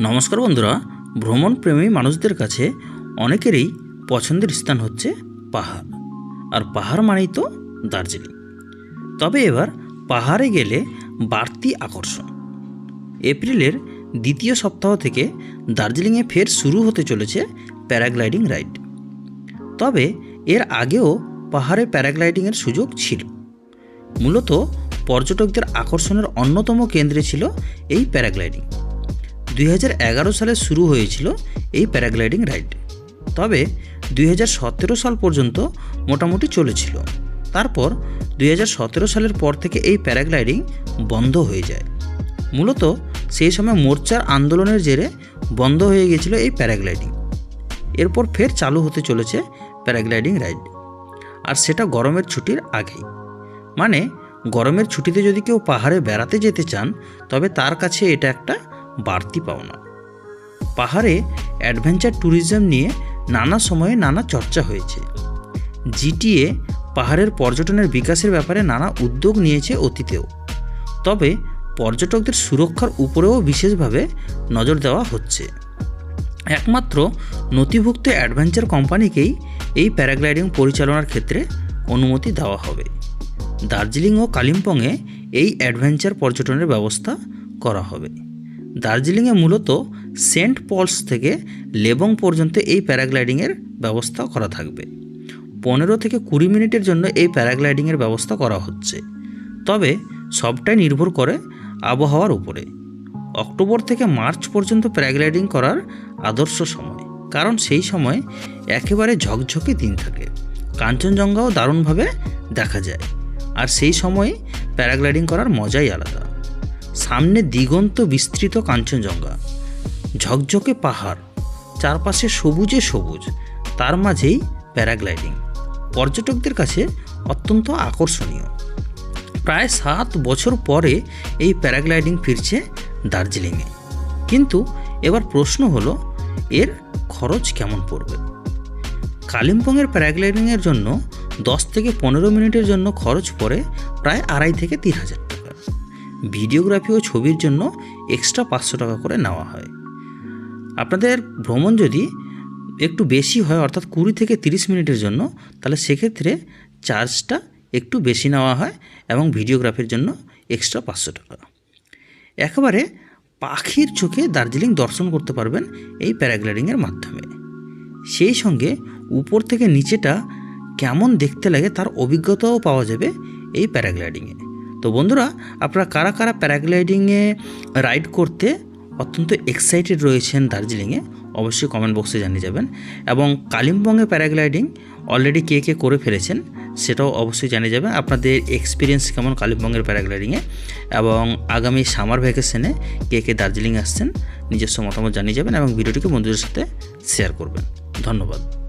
নমস্কার বন্ধুরা ভ্রমণ প্রেমী মানুষদের কাছে অনেকেরই পছন্দের স্থান হচ্ছে পাহাড়। আর পাহাড় মানেই তো দার্জিলিং। তবে এবার পাহাড়ে গেলে বাড়তি আকর্ষণ। এপ্রিলের দ্বিতীয় সপ্তাহ থেকে দার্জিলিংয়ে ফের শুরু হতে চলেছে প্যারাগ্লাইডিং রাইড। তবে এর আগেও পাহাড়ে প্যারাগ্লাইডিংয়ের সুযোগ ছিল। মূলত পর্যটকদের আকর্ষণের অন্যতম কেন্দ্রে ছিল এই প্যারাগ্লাইডিং। দুই হাজার এগারো সালে শুরু হয়েছিল এই প্যারাগ্লাইডিং রাইড। তবে দুই হাজার সতেরো সাল পর্যন্ত মোটামুটি চলেছিল। তারপর দুই হাজার সতেরো সালের পর থেকে এই প্যারাগ্লাইডিং বন্ধ হয়ে যায়। মূলত সেই সময় মোর্চার আন্দোলনের জেরে বন্ধ হয়ে গিয়েছিল এই প্যারাগ্লাইডিং। এরপর ফের চালু হতে চলেছে প্যারাগ্লাইডিং রাইড। আর সেটা গরমের ছুটির আগেই। মানে গরমের ছুটিতে যদি কেউ পাহাড়ে বেড়াতে যেতে চান, তবে তার কাছে এটা একটা বাড়তি পাওনা পাহাড়ে অ্যাডভেঞ্চার ট্যুরিজম নিয়ে নানা সময়ে নানা চর্চা হয়েছে। জিটিএ পাহাড়ের পর্যটনের বিকাশের ব্যাপারে নানা উদ্যোগ নিয়েছে অতীতেও। তবে পর্যটকদের সুরক্ষার উপরেও বিশেষভাবে নজর দেওয়া হচ্ছে। একমাত্র নথিভুক্ত অ্যাডভেঞ্চার কোম্পানিকেই এই প্যারাগ্লাইডিং পরিচালনার ক্ষেত্রে অনুমতি দেওয়া হবে। দার্জিলিং ও কালিম্পংয়ে এই অ্যাডভেঞ্চার পর্যটনের ব্যবস্থা করা হবে। দার্জিলিংয়ে মূলত সেন্ট পলস থেকে লেবং পর্যন্ত এই প্যারাগ্লাইডিংয়ের ব্যবস্থা করা থাকবে। পনেরো থেকে কুড়ি মিনিটের জন্য এই প্যারাগ্লাইডিংয়ের ব্যবস্থা করা হচ্ছে। তবে সবটাই নির্ভর করে আবহাওয়ার উপরে। অক্টোবর থেকে মার্চ পর্যন্ত প্যারাগ্লাইডিং করার আদর্শ সময়। কারণ সেই সময় একেবারে ঝকঝকে দিন থাকে। কাঞ্চনজঙ্ঘাও দারুণভাবে দেখা যায়। আর সেই সময়ে প্যারাগ্লাইডিং করার মজাই আলাদা। সামনে দিগন্ত বিস্তৃত কাঞ্চনজঙ্ঘা। ঝকঝকে পাহাড়, চারপাশে সবুজে সবুজ, তার মাঝেই প্যারাগ্লাইডিং। পর্যটকদের কাছে অত্যন্ত আকর্ষণীয়। প্রায় সাত বছর পরে এই প্যারাগ্লাইডিং ফিরছে দার্জিলিংয়ে। কিন্তু এবার প্রশ্ন হলো, এর খরচ কেমন পড়বে? কালিম্পংয়ের প্যারাগ্লাইডিংয়ের জন্য দশ থেকে পনেরো মিনিটের জন্য খরচ পড়ে প্রায় আড়াই থেকে তিন হাজার ভিডিওগ্রাফি ও ছবির জন্য এক্সট্রা পাঁচশো টাকা করে নেওয়া হয়। আপনাদের ভ্রমণ যদি একটু বেশি হয়, অর্থাৎ কুড়ি থেকে তিরিশ মিনিটের জন্য, তাহলে সেক্ষেত্রে চার্জটা একটু বেশি নেওয়া হয় এবং ভিডিওগ্রাফির জন্য এক্সট্রা পাঁচশো টাকা। একেবারে পাখির চোখে দার্জিলিং দর্শন করতে পারবেন এই প্যারাগ্লাইডিংয়ের মাধ্যমে। সেই সঙ্গে উপর থেকে নিচেটা কেমন দেখতে লাগে তার অভিজ্ঞতাও পাওয়া যাবে এই প্যারাগ্লাইডিংয়ে। তো বন্ধুরা, আপনারা কারা কারা প্যারাগ্লাইডিংয়ে রাইড করতে অত্যন্ত এক্সাইটেড রয়েছেন দার্জিলিংয়ে, অবশ্যই কমেন্ট বক্সে জানিয়ে যাবেন। এবং কালিম্পংয়ে প্যারাগ্লাইডিং অলরেডি কে কে করে ফেলেছেন, সেটাও অবশ্যই জানিয়ে যাবেন। আপনাদের এক্সপিরিয়েন্স কেমন কালিম্পংয়ের প্যারাগ্লাইডিংয়ে, এবং আগামী সামার ভ্যাকেশনে কে কে দার্জিলিং আসছেন, নিজস্ব মতামত জানিয়ে যাবেন এবং ভিডিওটিকে বন্ধুদের সাথে শেয়ার করবেন। ধন্যবাদ।